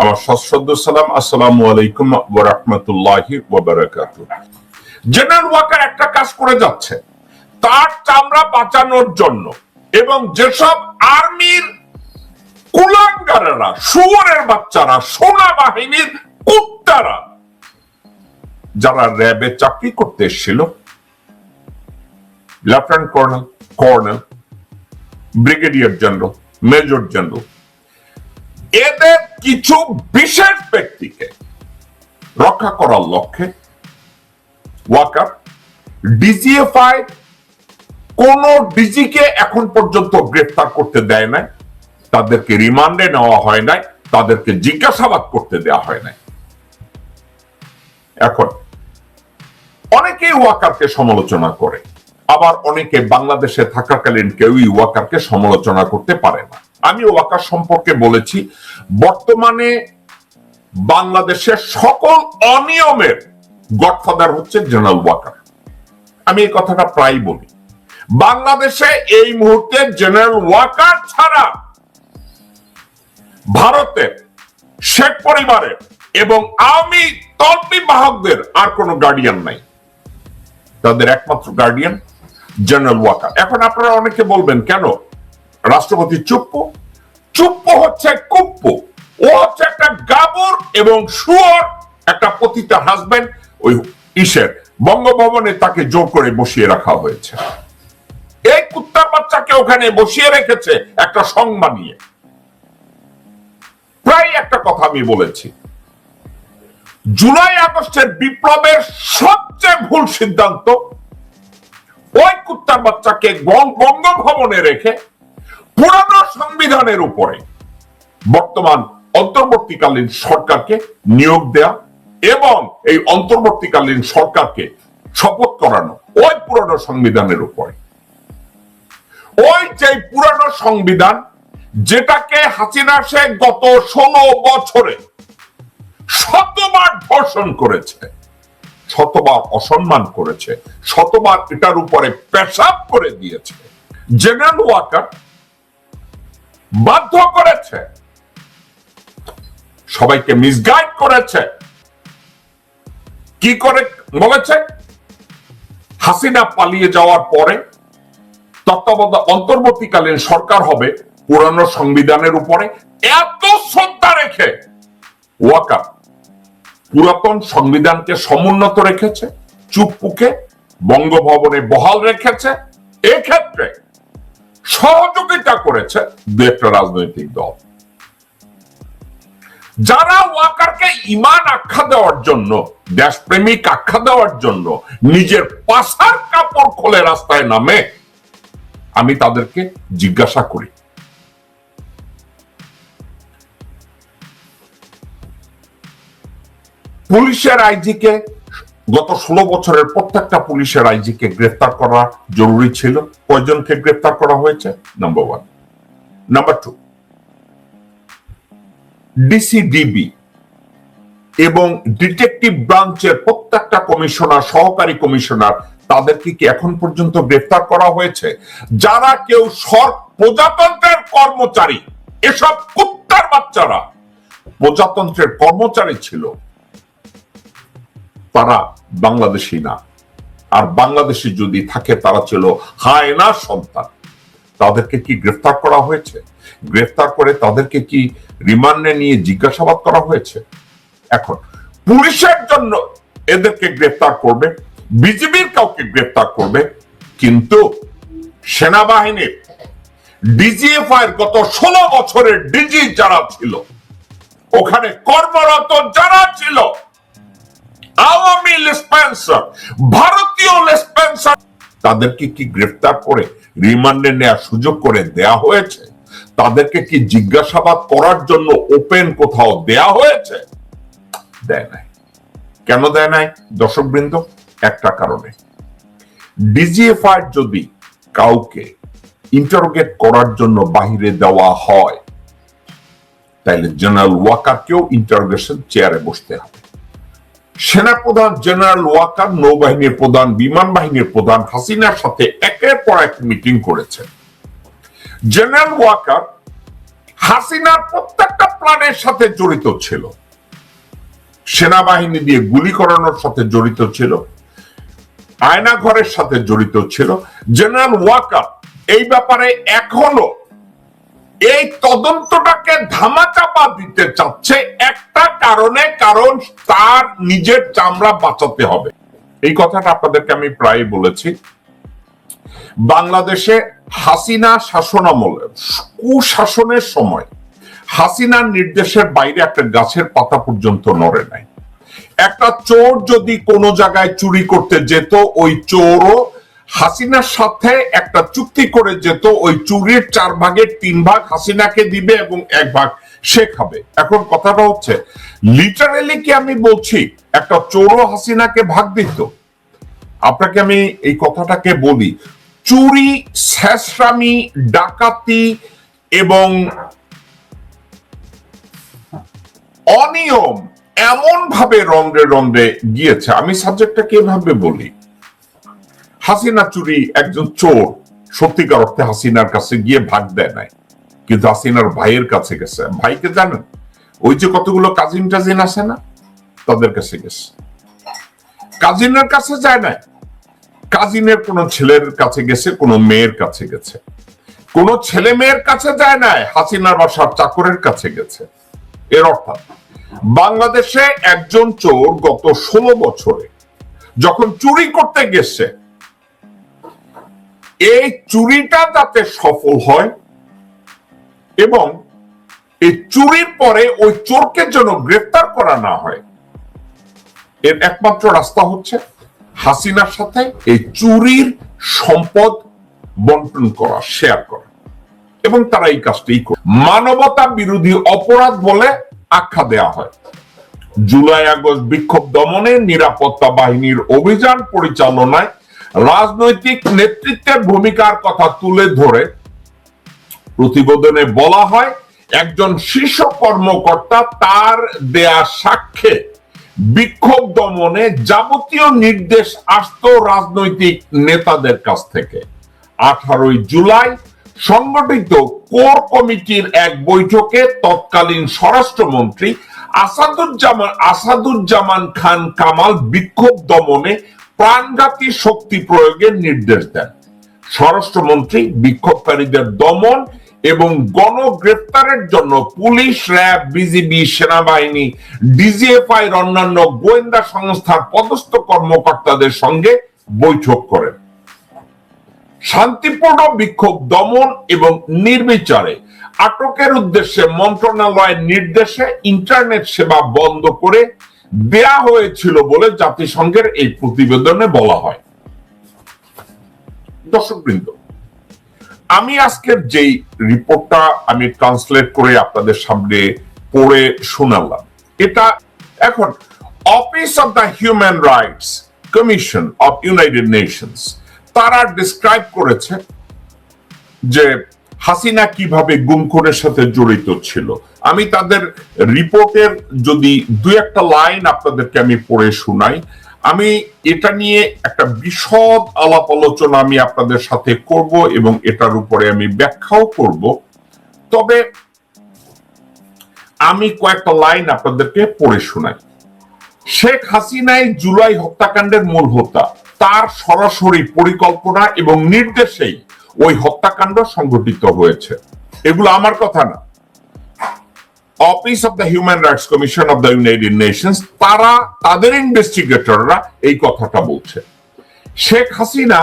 আমার সশ্রদ্ধ সালাম আসসালামু আলাইকুম ওয়া রাহমাতুল্লাহি ওয়া বারাকাতুহু জেনারেল ওয়াকার একটা কাজ করে যাচ্ছে। তার চামড়া বাঁচানোর জন্য এবং যেসব আর্মির কুলাঙ্গারেরা, শুয়োরের বাচ্চারা সোনা বাহিনীর কুত্তারা, যারা র্যাবে চাকরি করতে এসেছিল, lieutenant colonel colonel, brigadier general, major general, এদের কিছু বিশেষ ব্যক্তিকে রক্ষা করার লক্ষ্যে ওয়াকার ডিজিএফআই কোন ডিজিকে এখন পর্যন্ত গ্রেফতার করতে দেয় নাই। তাদেরকে রিমান্ডে নেওয়া হয় নাই, তাদেরকে জিজ্ঞাসাবাদ করতে দেওয়া হয় নাই। এখন, অনেকেই ওয়াকারকে সমালোচনা করে, আবার অনেকে বাংলাদেশে থাকাকালীন কেউই ওয়াকারকে সমালোচনা করতে পারে না। আমি ওয়াকার সম্পর্কে বলেছি, বর্তমানে বাংলাদেশের সকল অনিয়মের গডফাদার হচ্ছে জেনারেল ওয়াকার। আমি এই কথাটা প্রায় বলি। বাংলাদেশে এই মুহূর্তে জেনারেল ওয়াকার ছাড়া ভারতের শেখ পরিবারের এবং আওয়ামী তল্পি বাহকদের আর কোনো গার্ডিয়ান নাই। তাদের একমাত্র গার্ডিয়ান জেনারেল ওয়াকার। এখন আপনারা অনেকে বলবেন, কেন? রাষ্ট্রপতি চুপ্পু চুপ্পু হচ্ছে কুপ্পু। ও হচ্ছে একটা গাবর এবং সুয়র একটা পতিতা হাজবেন্ড ওই ইসের। বঙ্গভবনে তাকে জোর করে বসিয়ে রাখা হয়েছে। এই কুত্তার বাচ্চাকে ওখানে বসিয়ে রেখেছে একটা সং বানিয়ে প্রায় একটা কথা আমি বলেছি। জুলাই আগস্টের বিপ্লবের সবচেয়ে ভুল সিদ্ধান্ত, ওই কুত্তার বাচ্চাকে বঙ্গভবনে রেখে পুরানো সংবিধানের উপরে বর্তমান অন্তর্বর্তীকালীন সরকারকে নিয়োগ দেয়া এবং এই অন্তর্বর্তীকালীন সরকারকে শপথ করানো ওই পুরানো সংবিধানের উপরে। ওই যে পুরানো সংবিধান যেটাকে হাসিনা শেখ গত ষোলো বছরে শতবার ধর্ষণ করেছে, শতবার অসম্মান করেছে, শতবার এটার উপরে পেশাব করে দিয়েছে। জেনারেল ওয়াকার বাধ্য করেছে। সবাইকে মিসগাইড করেছে। কি করে বলেছে? হাসিনা পালিয়ে যাওয়ার পরে তত্ত্বাবধায়ক অন্তর্বর্তীকালীন সরকার হবে পুরানো সংবিধানের উপরে। এত শ্রদ্ধা রেখে ওয়াকার পুরাতন সংবিধানকে সমুন্নত রেখেছে, চুপ্পুকে বঙ্গভবনে বহাল রেখেছে। এক্ষেত্রে সহযোগিতা করেছে দু রাজনৈতিক দল। যারা ওয়াকারকে ইমান আখ্যা দেওয়ার জন্য, দেশপ্রেমিক আখ্যা দেওয়ার জন্য নিজের পাশার কাপড় খোলে রাস্তায় নামে, আমি তাদেরকে জিজ্ঞাসা করি। পুলিশের আইজিকে গত ষোলো বছরের প্রত্যেকটা পুলিশের আইজিকে গ্রেফতার করা জরুরি ছিল। কয়জনকে গ্রেফতার করা হয়েছে? Number one number two DCDB এবং ডিটেকটিভ ব্রাঞ্চের প্রত্যেকটা কমিশনার, সহকারী কমিশনার, তাদেরকে কি এখন পর্যন্ত গ্রেফতার করা হয়েছে? যারা কেউ সর প্রজাতন্ত্রের কর্মচারী, এসব কুত্তার বাচ্চারা। প্রজাতন্ত্রের কর্মচারী ছিল। তারা বাংলাদেশি না। আর বাংলাদেশি যদি থাকে, তারা ছিল হায়না সন্তান। তাদেরকে কি গ্রেফতার করা হয়েছে? গ্রেফতার করে তাদেরকে কি রিমান্ডে নিয়ে জিজ্ঞাসাবাদ করা হয়েছে? এখন, পুলিশের জন্য এদেরকে গ্রেফতার করবে, বিজিবির কাউকে গ্রেফতার করবে, কিন্তু সেনাবাহিনীর ডিজিএফআই এর গত ষোলো বছরের ডিজি যারা ছিল, ওখানে কর্মরত যারা ছিল আওয়ামী লেসপেন্সার ভারতীয় লেসপেন্সার তাদেরকে কি গ্রেফতার করে রিমান্ডে নেওয়ার সুযোগ করে দেয়া হয়েছে? তাদেরকে কি জিজ্ঞাসাবাদ করার জন্য ওপেন কোথাও দেয়া হয়েছে? দেয় নাই। কেন দেয় নাই? একটা কারণে। ডিজিএফআই যদি কাউকে ইন্টারোগেট করার জন্য বাহিরে দেওয়া হয়, তাইলে জেনারেল ওয়াকারকেও ইন্টারোগেশন চেয়ারে বসতে হবে। সেনাপ্রধান জেনারেল ওয়াকার নৌবাহিনীর প্রধান, বিমান বাহিনীর প্রধান হাসিনার সাথে একের পর এক মিটিং করেছেন। জেনারেল ওয়াকার হাসিনার প্রত্যেকটা প্ল্যানের সাথে জড়িত ছিল। সেনাবাহিনী দিয়ে গুলি করানোর সাথে জড়িত ছিল। আয়না ঘরের সাথে জড়িত ছিল। জেনারেল ওয়াকার এই ব্যাপারে এখনও এই তদন্তটাকে ধামাচাপা দিতে চাচ্ছে একটা কারণে, কারণ তার নিজের চামড়া বাঁচাতে হবে। এই কথাটা আপনাদেরকে আমি প্রায় বলেছি। বাংলাদেশে হাসিনা শাসনামলে, কুশাসনের সময় হাসিনার নির্দেশের বাইরে একটা গাছের পাতা পর্যন্ত নড়ে নাই। একটা চোর যদি কোনো জায়গায় চুরি করতে যেত, ওই চোরও হাসিনার সাথে একটা চুক্তি করে যেত ওই চুরির চার ভাগের তিন ভাগ হাসিনাকে দিবে এবং এক ভাগ সে খাবে। এখন কথাটা হচ্ছে লিটারেলি কি আমি বলছি, একটা চোরও হাসিনাকে ভাগ দিত? আপনাকে আমি এই কথাটাকে বলি, চুরি, শেষরামি, ডাকাতি এবং অনিয়ম এমন ভাবে রন্ধ্রে রন্ধ্রে গিয়েছে। আমি সাবজেক্টটাকে এভাবে বলি? হাসিনা চুরি একজন চোর সত্যিকার অর্থে হাসিনার কাছে গিয়ে ভাগ দেয় নাই। কিন্তু হাসিনার ভাইয়ের কাছে গেছে। ভাইকে জানেন? ওই যে কতগুলো কাজিন টাজিন আছে না? তাদের কাছে গেছে। কাজিনের কাছে যায় না কাজিনের কোন ছেলের কাছে গেছে, কোন মেয়ের কাছে গেছে। কোন ছেলে মেয়ের কাছে যায় নাই হাসিনার বাসার চাকরের কাছে গেছে। এর অর্থাৎ বাংলাদেশে একজন চোর গত ষোলো বছরে যখন চুরি করতে গেছে এই চুরিটা যাতে সফল হয় এবং এই চুরির পরে ওই চোরকে যেন গ্রেফতার করা না হয়, এর একমাত্র রাস্তা হচ্ছে হাসিনার সাথে এই চুরির সম্পদ বন্টন করা শেয়ার করা। এবং তারা এই কাজটাই করে। মানবতা বিরোধী অপরাধ বলে আখ্যা দেয়া হয়। জুলাই আগস্ট বিক্ষোভ দমনে নিরাপত্তা বাহিনীর অভিযান পরিচালনায় রাজনৈতিক নেতৃত্বের ভূমিকার কথা তুলে ধরে প্রতিবেদনে বলা হয়, একজন শীর্ষ কর্মকর্তা তার দেয়া সাক্ষ্যে বিক্ষোভ দমনে যাবতীয় নির্দেশ আসত রাজনৈতিক নেতাদের কাছ থেকে। আঠারোই জুলাই সংগঠিত কোর কমিটির এক বৈঠকে তৎকালীন স্বরাষ্ট্রমন্ত্রী আসাদুজ্জামান আসাদুজ্জামান খান কামাল বিক্ষোভ দমনে প্রাণঘাতী শক্তি প্রয়োগের নির্দেশ দেন। স্বরাষ্ট্রমন্ত্রী, বিক্ষোভকারীদের দমন এবং গণগ্রেফতারের জন্য পুলিশ, র্যাব, বিজিবি, সেনাবাহিনী, ডিজিএফআই অন্যান্য গোয়েন্দা সংস্থার পদস্থ কর্মকর্তাদের সঙ্গে বৈঠক করেন। শান্তিপূর্ণ বিক্ষোভ, দমন এবং নির্বিচারে আটকের উদ্দেশ্যে মন্ত্রণালয়ের নির্দেশে ইন্টারনেট সেবা বন্ধ করে দেয়া হয়েছিল বলে জাতিসংঘের এই প্রতিবেদনে বলা হয়। দর্শকবৃন্দ, আমি আজকের যেই রিপোর্টটা আমি ট্রান্সলেট করে আপনাদের সামনে পড়ে শোনালাম, এটা এখন office of the human rights commission of united nations তারা ডিসক্রাইব করেছে যে হাসিনা কীভাবে গুমখুনের সাথে জড়িত ছিল? আমি তাদের রিপোর্টের যদি দু একটা লাইন আপনাদেরকে আমি পড়ে শোনাই। আমি এটা নিয়ে একটা বিশদ আলাপ আলোচনা আমি আপনাদের সাথে করব এবং এটার উপরে আমি ব্যাখ্যাও করব। তবে আমি কয়েকটা লাইন আপনাদেরকে পড়ে শোনাই। শেখ হাসিনাই জুলাই হত্যাকাণ্ডের মূল হোতা। তার সরাসরি পরিকল্পনা এবং নির্দেশেই ওই হত্যাকাণ্ড সংঘটিত হয়েছে। এগুলো আমার কথা না। Office of the human rights commission of the united nations তারা, তাদের ইনভেস্টিগেটররা এই কথাটা বলছে। শেখ হাসিনা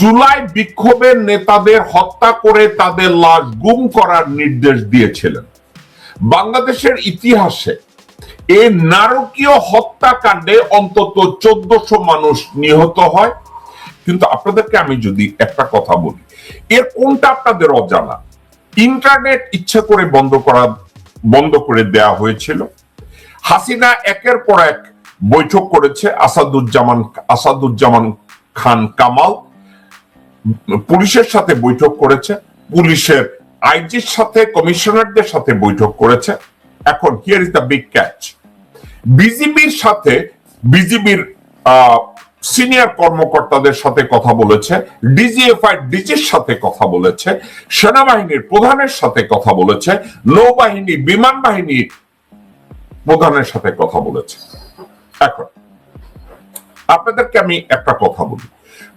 জুলাই বিক্ষোভের নেতাদের হত্যা করে তাদের লাশ গুম করার নির্দেশ দিয়েছিলেন। বাংলাদেশের ইতিহাসে এই নারকীয় হত্যাকাণ্ডে অন্তত চোদ্দশো মানুষ নিহত হয়। কিন্তু আপনাদেরকে আমি যদি একটা কথা বলি এর কোনটা আপনাদের অজানা? ইন্টারনেট ইচ্ছে করে বন্ধ করা, বন্ধ করে দেয়া হয়েছিল। হাসিনা একের পর এক বৈঠক করেছে আসাদুজ্জামান আসাদুজ্জামান খান কামাল। পুলিশের সাথে বৈঠক করেছে, পুলিশের আইজির সাথে, কমিশনারদের সাথে বৈঠক করেছে। এখন here is the big catch বিজিবির সাথে, বিজিবির সিনিয়র কর্মকর্তাদের সাথে কথা বলেছে, ডিজিএফআই ডিজির সাথে কথা বলেছে, সেনাবাহিনীর প্রধানের সাথে কথা বলেছে, নৌবাহিনী, বিমান বাহিনী প্রধানের সাথে কথা বলেছে। এখন, আপনাদেরকে আমি একটা কথা বলি।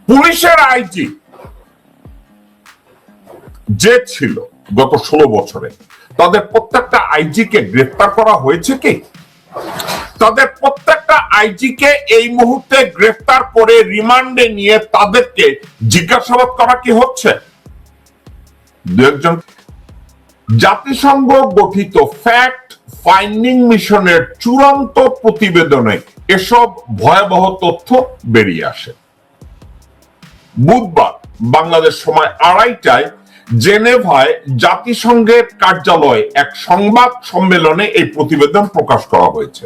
পুলিশের আইজি যে ছিল গত ষোলো বছরে, তাদের প্রত্যেকটা আইজি কে গ্রেফতার করা হয়েছে কি? তাদের প্রত্যেকটা আইজি কে এই মুহূর্তে গ্রেফতার করে রিমান্ডে নিয়ে তাদেরকে জিজ্ঞাসাবাদ করা কি হচ্ছে? জাতিসংঘ গঠিত ফ্যাক্ট ফাইন্ডিং মিশনের চূড়ান্ত প্রতিবেদনে এসব ভয়াবহ তথ্য বেরিয়ে আসে। বুধবার বাংলাদেশ সময় আড়াইটায় জেনেভায় জাতিসংঘের কার্যালয়ে এক সংবাদ সম্মেলনে এই প্রতিবেদন প্রকাশ করা হয়েছে।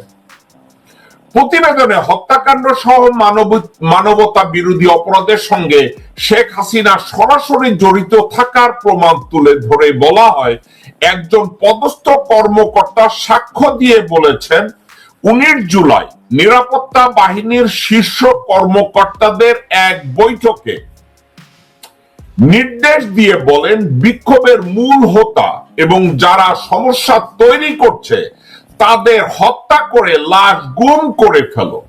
প্রতিবেদনে হত্যাকাণ্ড সহ মানব মানবতা বিরোধী অপরাধের সঙ্গে শেখ হাসিনা সরাসরি জড়িত থাকার প্রমাণ তুলে ধরে বলা হয়, একজন পদস্থ কর্মকর্তা সাক্ষ্য দিয়ে বলেছেন, উনিশ জুলাই নিরাপত্তা বাহিনীর শীর্ষ কর্মকর্তাদের এক বৈঠকে নির্দেশ দিয়ে বলেন, বিক্ষোভের মূল হোতা এবং যারা সমস্যা তৈরি করছে তাদের হত্যা করে লাশ গুম করে ফেলো।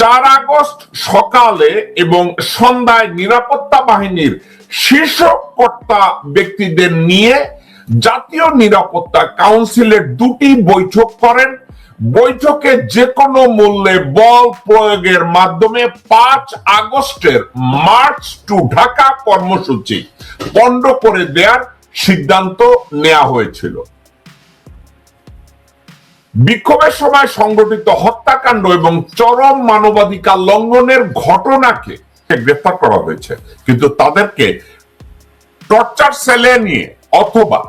চার আগস্ট সকালে এবং সন্ধ্যায় নিরাপত্তা বাহিনীর শীর্ষ কর্তা ব্যক্তিদের নিয়ে জাতীয় নিরাপত্তা কাউন্সিলের দুটি বৈঠক করেন। বৈঠকে যে কোনো মূল্যে বল প্রয়োগের মাধ্যমে পাঁচ আগস্টের মার্চ টু ঢাকা কর্মসূচি পণ্ড করে দেওয়ার সিদ্ধান্ত নেওয়া হয়েছিল। বিক্ষোভের সময় সংগঠিত হত্যাকাণ্ড এবং চরম মানবাধিকার লঙ্ঘনের ঘটনাকে গ্রেফতার করা হয়েছে। কিন্তু তাদেরকে টর্চার সেলে নিয়ে অথবা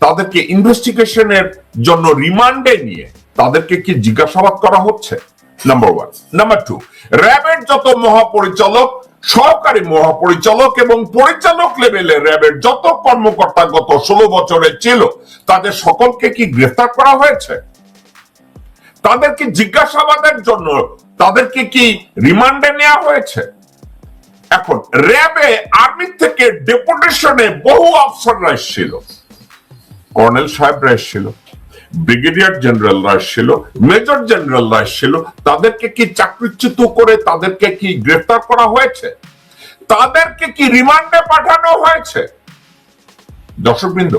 তাদেরকে ইনভেস্টিগেশনের জন্য রিমান্ডে নিয়ে তাদেরকে কি জিজ্ঞাসাবাদ করা হচ্ছে? নাম্বার ওয়ান নাম্বার টু র্যাবের যত মহাপরিচালক সহকারী মহাপরিচালক এবং পরিচালক লেভেলে র্যাবের যত কর্মকর্তা গত ষোলো বছরে ছিল, তাদের সকলকে কি গ্রেফতার করা হয়েছে? তাদেরকে জিজ্ঞাসাবাদের জন্য তাদেরকে কি রিমান্ডে নেওয়া হয়েছে? এখন, র্যাবে আর্মি থেকে ডেপুটেশনে বহু অফিসাররা এসেছিল। কর্নেল সাহেবরা এসেছিল। ব্রিগেডিয়ার জেনারেলরা এসেছিল মেজর জেনারেলরা এসেছিল তাদেরকে কি চাকরিচ্যুত করে তাদেরকে কি গ্রেফতার করা হয়েছে? তাদেরকে কি রিমান্ডে পাঠানো হয়েছে? দর্শকবৃন্দ